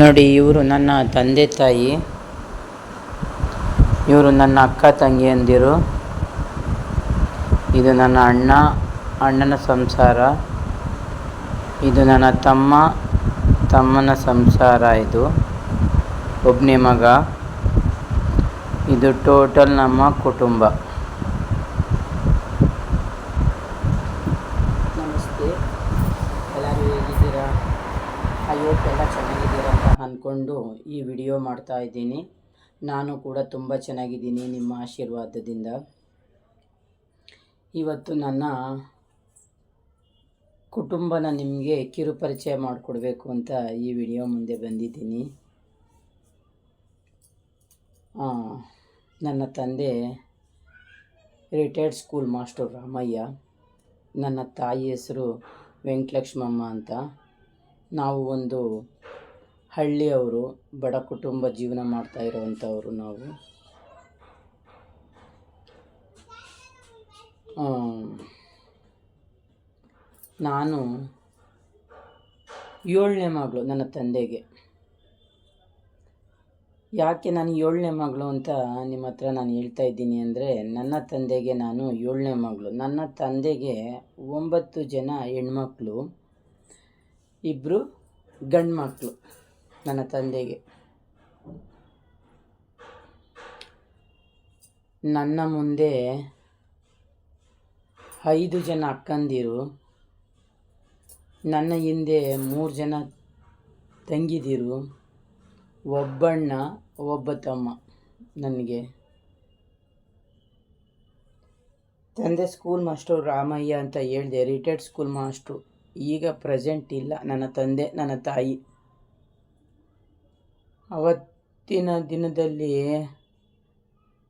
ನೋಡಿ, ಇವರು ನನ್ನ ತಂದೆ ತಾಯಿ. ಇವರು ನನ್ನ ಅಕ್ಕ ತಂಗಿಯಂದಿರು ಇದು ನನ್ನ ಅಣ್ಣ, ಅಣ್ಣನ ಸಂಸಾರ. ಇದು ನನ್ನ ತಮ್ಮ, ತಮ್ಮನ ಸಂಸಾರ ಇದು. ಒಬ್ಬನೇ ಮಗ. ಇದು ಟೋಟಲ್ ನಮ್ಮ ಕುಟುಂಬ ನಮಸ್ತೆ ಎಲ್ಲರೂ ಹೇಗಿದ್ದೀರಾ ಅಯ್ಯೋ ಎಲ್ಲ ಚೆನ್ನಾಗಿದ್ದೀರಾ ಅಂತ ಅಂದ್ಕೊಂಡು ಈ ವಿಡಿಯೋ ಮಾಡ್ತಾ ಇದ್ದೀನಿ. ನಾನು ಕೂಡ ತುಂಬ ಚೆನ್ನಾಗಿದ್ದೀನಿ ನಿಮ್ಮ ಆಶೀರ್ವಾದದಿಂದ. ಇವತ್ತು ನನ್ನ ಕುಟುಂಬನ ನಿಮಗೆ ಕಿರುಪರಿಚಯ ಮಾಡಿಕೊಡ್ಬೇಕು ಅಂತ ಈ ವಿಡಿಯೋ ಮುಂದೆ ಬಂದಿದ್ದೀನಿ. ನನ್ನ ತಂದೆ ರಿಟೈರ್ಡ್ ಸ್ಕೂಲ್ ಮಾಸ್ಟರ್ ರಾಮಯ್ಯ, ನನ್ನ ತಾಯಿ ಹೆಸರು ವೆಂಕಟಲಕ್ಷ್ಮಮ್ಮ ಅಂತ. ನಾವು ಒಂದು ಹಳ್ಳಿಯವರು, ಬಡ ಕುಟುಂಬ ಜೀವನ ಮಾಡ್ತಾ ಇರೋವಂಥವ್ರು ನಾವು. ನಾನು ಏಳನೇ ಮಗಳು ನನ್ನ ತಂದೆಗೆ. ಯಾಕೆ ನಾನು ಏಳನೇ ಮಗಳು ಅಂತ ನಿಮ್ಮ ಹತ್ರ ನಾನು ಹೇಳ್ತಾ ಇದ್ದೀನಿ ಅಂದರೆ, ನನ್ನ ತಂದೆಗೆ ನಾನು ಏಳನೇ ಮಗಳು. ನನ್ನ ತಂದೆಗೆ ಒಂಬತ್ತು ಜನ ಹೆಣ್ಮಕ್ಳು ಇಬ್ಬರು ಗಂಡು ಮಕ್ಕಳು ನನ್ನ ತಂದೆಗೆ. ನನ್ನ ಮುಂದೆ ಐದು ಜನ ಅಕ್ಕಂದಿರು. ನನ್ನ ಹಿಂದೆ ಮೂರು ಜನ ತಂಗಿದಿರು. ಒಬ್ಬಣ್ಣ, ಒಬ್ಬ ತಮ್ಮ ನನಗೆ. ತಂದೆ ಸ್ಕೂಲ್ ಮಾಸ್ಟರ್ ರಾಮಯ್ಯ ಅಂತ ಹೇಳಿದೆ ರಿಟೈರ್ಡ್ ಸ್ಕೂಲ್ ಮಾಸ್ಟ್ರು ಈಗ ಪ್ರೆಸೆಂಟ್ ಇಲ್ಲ. ನನ್ನ ತಂದೆ, ನನ್ನ ತಾಯಿ. ಅವತ್ತಿನ ದಿನದಲ್ಲಿ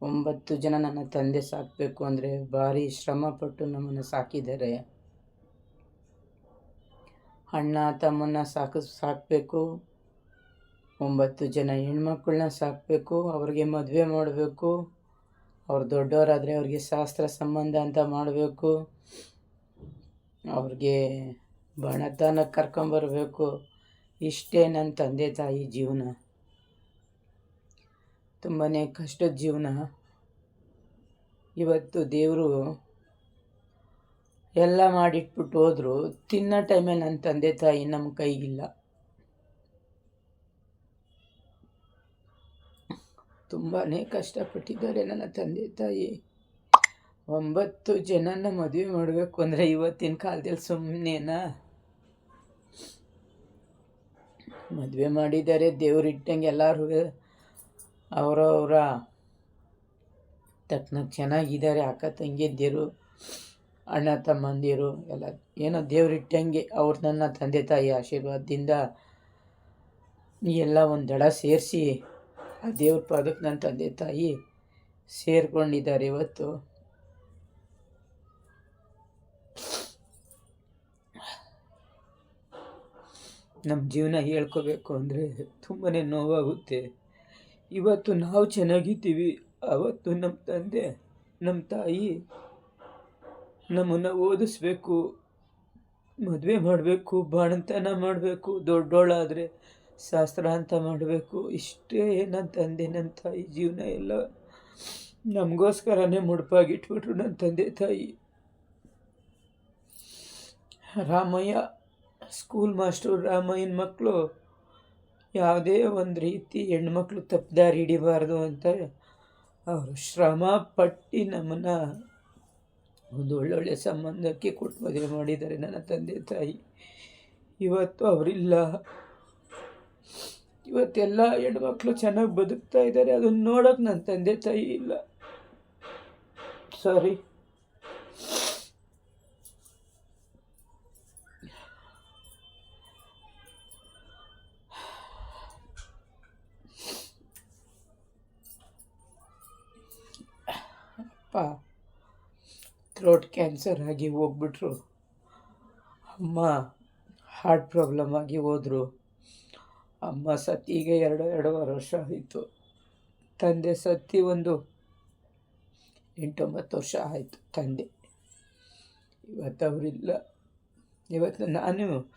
ಒಂಬತ್ತು ಜನ ನನ್ನ ತಂದೆ ಸಾಕಬೇಕು ಅಂದರೆ ಭಾರಿ ಶ್ರಮಪಟ್ಟು ನಮ್ಮನ್ನು ಸಾಕಿದ್ದಾರೆ. ಅಣ್ಣ, ತಮ್ಮನ್ನ ಸಾಕ, ಸಾಕಬೇಕು. ಒಂಬತ್ತು ಜನ ಹೆಣ್ಮಕ್ಳನ್ನ ಸಾಕಬೇಕು. ಅವ್ರಿಗೆ ಮದುವೆ ಮಾಡಬೇಕು. ಅವ್ರು ದೊಡ್ಡವರಾದರೆ ಅವ್ರಿಗೆ ಶಾಸ್ತ್ರ ಸಂಬಂಧ ಅಂತ ಮಾಡಬೇಕು. ಅವ್ರಿಗೆ ಬಣತನಕ್ಕೆ ಕರ್ಕೊಂಬರ್ಬೇಕು. ಇಷ್ಟೇ ನನ್ನ ತಂದೆ ತಾಯಿ ಜೀವನ. ತುಂಬಾ ಕಷ್ಟದ ಜೀವನ. ಇವತ್ತು ದೇವರು ಎಲ್ಲ ಮಾಡಿಟ್ಬಿಟ್ಟು ಹೋದ್ರು. ತಿನ್ನೋ ಟೈಮಲ್ಲಿ ನನ್ನ ತಂದೆ ತಾಯಿ ನಮ್ಮ ಕೈಗಿಲ್ಲ. ತುಂಬಾ ಕಷ್ಟಪಟ್ಟಿದ್ದಾರೆ ನನ್ನ ತಂದೆ ತಾಯಿ. ಒಂಬತ್ತು ಜನನ ಮದುವೆ ಮಾಡಬೇಕು ಅಂದರೆ ಇವತ್ತಿನ ಕಾಲದಲ್ಲಿ ಸುಮ್ಮನೆನಾ ಮದುವೆ ಮಾಡಿದ್ದಾರೆ ದೇವ್ರಿಟ್ಟಂಗೆ ಎಲ್ಲರೂ ಅವರವರ ತಕ್ಷಣ ಚೆನ್ನಾಗಿದ್ದಾರೆ. ಅಕ್ಕ ತಂಗಿಯಂದಿರು ಅಣ್ಣ ತಮ್ಮಂದಿರು, ಎಲ್ಲ ಏನೋ ದೇವರಿಟ್ಟಂಗೆ ಅವ್ರು ನನ್ನ ತಂದೆ ತಾಯಿ ಆಶೀರ್ವಾದದಿಂದ ಎಲ್ಲ ಒಂದು ದಡ ಸೇರಿಸಿ ಆ ದೇವ್ರ ಪಾದಕ್ಕೆ ನನ್ನ ತಂದೆ ತಾಯಿ ಸೇರಿಕೊಂಡಿದ್ದಾರೆ ಇವತ್ತು. ನಮ್ಮ ಜೀವನ ಹೇಳ್ಕೋಬೇಕು ಅಂದರೆ ತುಂಬಾ ನೋವಾಗುತ್ತೆ. ಇವತ್ತು ನಾವು ಚೆನ್ನಾಗಿದ್ದೀವಿ. ಅವತ್ತು ನಮ್ಮ ತಂದೆ ನಮ್ಮ ತಾಯಿ ನಮ್ಮನ್ನು ಓದಿಸ್ಬೇಕು, ಮದುವೆ ಮಾಡಬೇಕು, ಬಾಣಂತನ ಮಾಡಬೇಕು, ದೊಡ್ಡೋಳಾದರೆ ಶಾಸ್ತ್ರ ಅಂತ ಮಾಡಬೇಕು. ಇಷ್ಟೇ ನನ್ನ ತಂದೆ ನನ್ನ ತಾಯಿ ಜೀವನ ಎಲ್ಲ ನಮಗೋಸ್ಕರನೇ ಮುಡುಪಾಗಿಟ್ಬಿಟ್ರು ನನ್ನ ತಂದೆ, ತಾಯಿ. ರಾಮಯ್ಯ ಸ್ಕೂಲ್ ಮಾಸ್ಟರ್ ರಾಮಯ್ಯನ ಮಕ್ಕಳು ಯಾವುದೇ ಒಂದು ರೀತಿ ಹೆಣ್ಮಕ್ಳು ತಪ್ಪದಾರಿ ಹಿಡಿಬಾರ್ದು ಅಂತ ಅವರು ಶ್ರಮ ಪಟ್ಟು ನಮ್ಮನ್ನು ಒಂದು ಒಳ್ಳೊಳ್ಳೆ ಸಂಬಂಧಕ್ಕೆ ಕೊಟ್ಟು ಮದುವೆ ಮಾಡಿದ್ದಾರೆ ನನ್ನ ತಂದೆ ತಾಯಿ. ಇವತ್ತು ಅವರಿಲ್ಲ. ಇವತ್ತೆಲ್ಲ ಹೆಣ್ಮಕ್ಳು ಚೆನ್ನಾಗಿ ಬದುಕ್ತಾ ಇದ್ದಾರೆ, ಅದನ್ನು ನೋಡೋಕೆ ನನ್ನ ತಂದೆ ತಾಯಿ ಇಲ್ಲ. ಸಾರಿ. ಥ್ರೋಟ್ ಕ್ಯಾನ್ಸರ್ ಆಗಿ ಹೋಗ್ಬಿಟ್ರು. ಅಮ್ಮ ಹಾರ್ಟ್ ಪ್ರಾಬ್ಲಮ್ ಆಗಿ ಹೋದರು. ಅಮ್ಮ ಸತ್ತಿಗೆ ಎರಡು, ಎರಡೂವರೆ ವರ್ಷ ಆಯಿತು. ತಂದೆ ಸತ್ತಿ ಒಂದು ಎಂಟೊಂಬತ್ತು ವರ್ಷ ಆಯಿತು ತಂದೆ. ಇವತ್ತು ಅವರಿಲ್ಲ. ಇವತ್ತು ನಾನು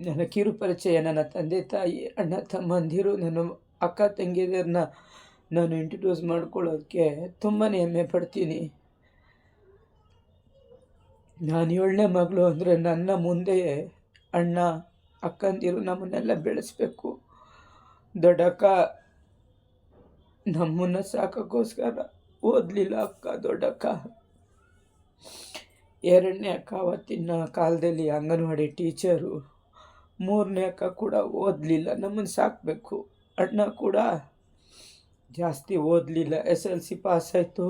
ನನ್ನ ಕಿರು ಪರಿಚಯ ನನ್ನ ತಂದೆ ತಾಯಿ, ಅಣ್ಣ ತಮ್ಮಂದಿರು, ನನ್ನ ಅಕ್ಕ ತಂಗಿಯರನ್ನ ನಾನು ಇಂಟ್ರಡ್ಯೂಸ್ ಮಾಡ್ಕೊಳ್ಳೋದಕ್ಕೆ ತುಂಬಾ ಹೆಮ್ಮೆ ಪಡ್ತೀನಿ. ನಾನು ಏಳನೇ ಮಗಳು ಅಂದರೆ ನನ್ನ ಮುಂದೆಯೇ ಅಣ್ಣ, ಅಕ್ಕಂದಿರು ನಮ್ಮನ್ನೆಲ್ಲ ಬೆಳೆಸಬೇಕು. ದೊಡ್ಡಕ್ಕ ನಮ್ಮನ್ನು ಸಾಕೋಕ್ಕೋಸ್ಕರ ಓದಲಿಲ್ಲ ಅಕ್ಕ ದೊಡ್ಡಕ್ಕ ಎರಡನೇ ಅಕ್ಕ ಅವತ್ತಿನ ಕಾಲದಲ್ಲಿ ಅಂಗನವಾಡಿ ಟೀಚರು. ಮೂರನೇ ಅಕ್ಕ ಕೂಡ ಓದಲಿಲ್ಲ, ನಮ್ಮನ್ನು ಸಾಕಬೇಕು. ಅಣ್ಣ ಕೂಡ ಜಾಸ್ತಿ ಓದಲಿಲ್ಲ. ಎಸ್ ಎಲ್ ಸಿ ಪಾಸಾಯಿತು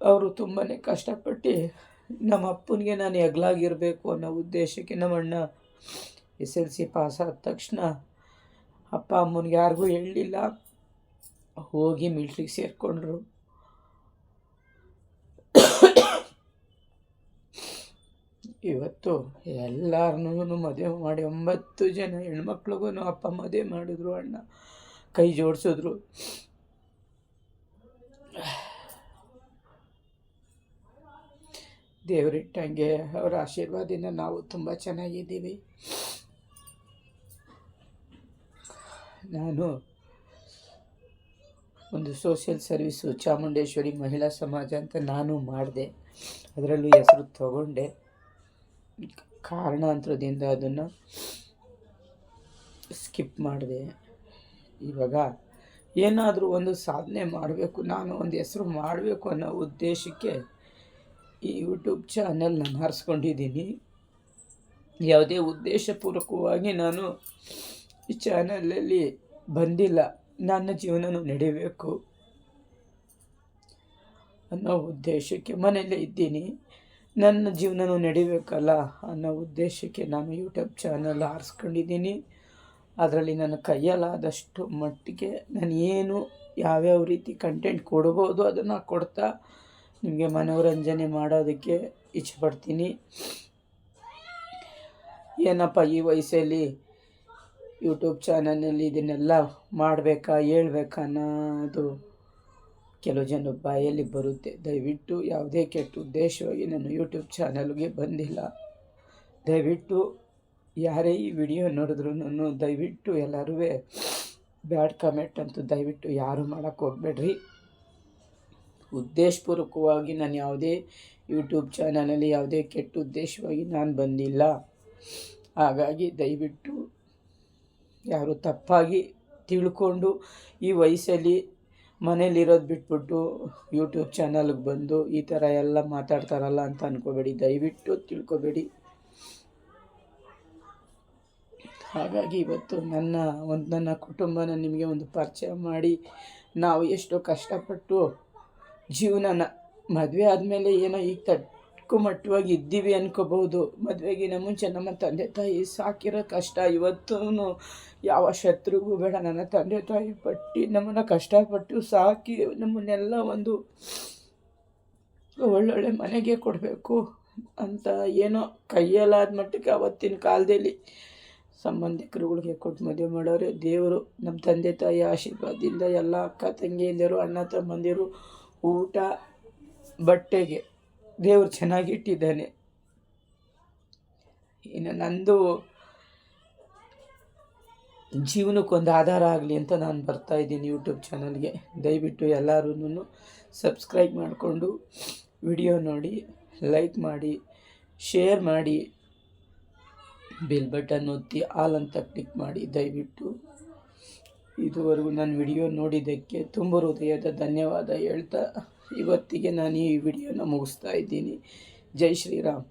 ಅವರು ತುಂಬಾ ಕಷ್ಟಪಟ್ಟು ನಮ್ಮ ಅಪ್ಪನಿಗೆ ನಾನು ಎಗ್ಲಾಗಿರಬೇಕು ಅನ್ನೋ ಉದ್ದೇಶಕ್ಕೆ ನಮ್ಮ ಅಣ್ಣ ಎಸ್ ಎಲ್ ಸಿ ಪಾಸ್ ಆದ ತಕ್ಷಣ ಅಪ್ಪ ಅಮ್ಮನಿಗೆ ಯಾರಿಗೂ ಹೇಳಲಿಲ್ಲ. ಹೋಗಿ ಮಿಲ್ಟ್ರಿಗೆ ಸೇರಿಕೊಂಡ್ರು. ಇವತ್ತು ಎಲ್ಲರನ್ನೂ ಮದುವೆ ಮಾಡಿ, ಒಂಬತ್ತು ಜನ ಹೆಣ್ಮಕ್ಳಿಗೂ ಅಪ್ಪ ಮದುವೆ ಮಾಡಿದ್ರು ಅಣ್ಣ. ಕೈ ಜೋಡಿಸಿದ್ರು. ದೇವರಿಟ್ಟಂಗೆ ಅವರ ಆಶೀರ್ವಾದದಿಂದ ನಾವು ತುಂಬ ಚೆನ್ನಾಗಿದ್ದೀವಿ. ನಾನು ಒಂದು ಸೋಷಿಯಲ್ ಸರ್ವಿಸು ಚಾಮುಂಡೇಶ್ವರಿ ಮಹಿಳಾ ಸಮಾಜ ಅಂತ ನಾನು ಮಾಡಿದೆ. ಅದರಲ್ಲೂ ಹೆಸರು ತಗೊಂಡೆ. ಕಾರಣಾಂತರದಿಂದ ಅದನ್ನು ಸ್ಕಿಪ್ ಮಾಡಿದೆ. ಇವಾಗ ಏನಾದರೂ ಒಂದು ಸಾಧನೆ ಮಾಡಬೇಕು, ನಾನು ಒಂದು ಹೆಸರು ಮಾಡಬೇಕು ಅನ್ನೋ ಉದ್ದೇಶಕ್ಕೆ ಈ ಯೂಟ್ಯೂಬ್ ಚಾನೆಲ್ ನಾನು ಹರಿಸ್ಕೊಂಡಿದ್ದೀನಿ ಯಾವುದೇ ಉದ್ದೇಶಪೂರ್ವಕವಾಗಿ ನಾನು ಈ ಚಾನಲಲ್ಲಿ ಬಂದಿಲ್ಲ, ನನ್ನ ಜೀವನನೂ ನಡಿಬೇಕು ಅನ್ನೋ ಉದ್ದೇಶಕ್ಕೆ ಮನೆಯಲ್ಲೇ ಇದ್ದೀನಿ. ನನ್ನ ಜೀವನನೂ ನಡಿಬೇಕಲ್ಲ ಅನ್ನೋ ಉದ್ದೇಶಕ್ಕೆ ನಾನು ಯೂಟ್ಯೂಬ್ ಚಾನಲ್ ಆರಿಸ್ಕೊಂಡಿದ್ದೀನಿ ಅದರಲ್ಲಿ ನನ್ನ ಕೈಯಲ್ಲಾದಷ್ಟು ಮಟ್ಟಿಗೆ ನಾನು ಏನು ಯಾವ್ಯಾವ ರೀತಿ ಕಂಟೆಂಟ್ ಕೊಡ್ಬೋದು ಅದನ್ನು ಕೊಡ್ತಾ ನಿಮಗೆ ಮನೋರಂಜನೆ ಮಾಡೋದಕ್ಕೆ ಇಚ್ಛಪಡ್ತೀನಿ. ಏನಪ್ಪ ಈ ವಯಸ್ಸಲ್ಲಿ ಯೂಟ್ಯೂಬ್ ಚಾನಲ್ನಲ್ಲಿ ಇದನ್ನೆಲ್ಲ ಮಾಡಬೇಕಾ, ಹೇಳ್ಬೇಕಾ ಅನ್ನೋದು ಕೆಲವು ಜನ ಬಾಯಲ್ಲಿ ಬರುತ್ತೆ. ದಯವಿಟ್ಟು ಯಾವುದೇ ಕೆಟ್ಟ ಉದ್ದೇಶವಾಗಿ ನಾನು ಯೂಟ್ಯೂಬ್ ಚಾನಲ್ಗೆ ಬಂದಿಲ್ಲ. ದಯವಿಟ್ಟು ಯಾರೇ ಈ ವಿಡಿಯೋ ನೋಡಿದ್ರು ದಯವಿಟ್ಟು ಎಲ್ಲರೂ ಬ್ಯಾಡ್ ಕಮೆಂಟ್ ಅಂತೂ ದಯವಿಟ್ಟು ಯಾರು ಮಾಡೋಕ್ಕೆ ಹೋಗ್ಬೇಡ್ರಿ. ಉದ್ದೇಶಪೂರ್ವಕವಾಗಿ ನಾನು ಯಾವುದೇ ಯೂಟ್ಯೂಬ್ ಚಾನಲಲ್ಲಿ ಯಾವುದೇ ಕೆಟ್ಟ ಉದ್ದೇಶವಾಗಿ ನಾನು ಬಂದಿಲ್ಲ. ಹಾಗಾಗಿ ದಯವಿಟ್ಟು ಯಾರು ತಪ್ಪಾಗಿ ತಿಳ್ಕೊಂಡು ಈ ವಯಸ್ಸಲ್ಲಿ ಮನೇಲಿರೋದು ಬಿಟ್ಬಿಟ್ಟು ಯೂಟ್ಯೂಬ್ ಚಾನಲ್ಗೆ ಬಂದು ಈ ಥರ ಎಲ್ಲ ಮಾತಾಡ್ತಾರಲ್ಲ ಅಂತ ಅಂದ್ಕೋಬೇಡಿ ದಯವಿಟ್ಟು ತಿಳ್ಕೊಬೇಡಿ. ಹಾಗಾಗಿ ಇವತ್ತು ನನ್ನ ಒಂದು ನನ್ನ ಕುಟುಂಬನ ನಿಮಗೆ ಒಂದು ಪರಿಚಯ ಮಾಡಿ ನಾವು ಎಷ್ಟು ಕಷ್ಟಪಟ್ಟು ಜೀವನನ ಮದುವೆ ಆದಮೇಲೆ ಏನೋ ಈಗ ತಟ್ಕುಮಟ್ಟವಾಗಿ ಇದ್ದೀವಿ ಅನ್ಕೋಬಹುದು. ಮದುವೆಗಿನ ಮುಂಚೆ ನಮ್ಮ ತಂದೆ ತಾಯಿ ಸಾಕಿರೋ ಕಷ್ಟ ಇವತ್ತೂ ಯಾವ ಶತ್ರುಗೂ ಬೇಡ. ನನ್ನ ತಂದೆ ತಾಯಿ ಪಟ್ಟು ನಮ್ಮನ್ನು ಕಷ್ಟಪಟ್ಟು ಸಾಕಿ ನಮ್ಮನ್ನೆಲ್ಲ ಒಂದು ಒಳ್ಳೊಳ್ಳೆ ಮನೆಗೆ ಕೊಡಬೇಕು ಅಂತ ಏನೋ ಕೈಯಲ್ಲಾದ ಮಟ್ಟಕ್ಕೆ ಅವತ್ತಿನ ಕಾಲದಲ್ಲಿ ಸಂಬಂಧಿಕರುಗಳಿಗೆ ಕೊಟ್ಟು ಮದುವೆ ಮಾಡೋರೆ, ದೇವರು ನಮ್ಮ ತಂದೆ ತಾಯಿ ಆಶೀರ್ವಾದದಿಂದ ಎಲ್ಲ ಅಕ್ಕ ತಂಗಿಯಿಂದರು ಅಣ್ಣ ತಮ್ಮಂದಿರು ಊಟ, ಬಟ್ಟೆಗೆ ದೇವರು ಚೆನ್ನಾಗಿಟ್ಟಿದ್ದಾನೆ ಇನ್ನು ನಂದು ಜೀವನಕ್ಕೊಂದು ಆಧಾರ ಆಗಲಿ ಅಂತ ನಾನು ಬರ್ತಾ ಇದ್ದೀನಿ ಯೂಟ್ಯೂಬ್ ಚಾನಲ್ಗೆ. ದಯವಿಟ್ಟು ಎಲ್ಲರೂ ಸಬ್ಸ್ಕ್ರೈಬ್ ಮಾಡಿಕೊಂಡು ವಿಡಿಯೋ ನೋಡಿ, ಲೈಕ್ ಮಾಡಿ, ಶೇರ್ ಮಾಡಿ. ಬೆಲ್ ಬಟನ್ ಒತ್ತಿ ಆಲ್ ಅಂತ ಕ್ಲಿಕ್ ಮಾಡಿ, ದಯವಿಟ್ಟು ಇದುವರೆಗೂ ನಾನು ವಿಡಿಯೋ ನೋಡಿದ್ದಕ್ಕೆ ತುಂಬ ಹೃದಯದ ಧನ್ಯವಾದ ಹೇಳ್ತಾ ಇವತ್ತಿಗೆ ನಾನು ಈ ವಿಡಿಯೋನ ಮುಗಿಸ್ತಾ ಇದ್ದೀನಿ. ಜೈ ಶ್ರೀರಾಮ್.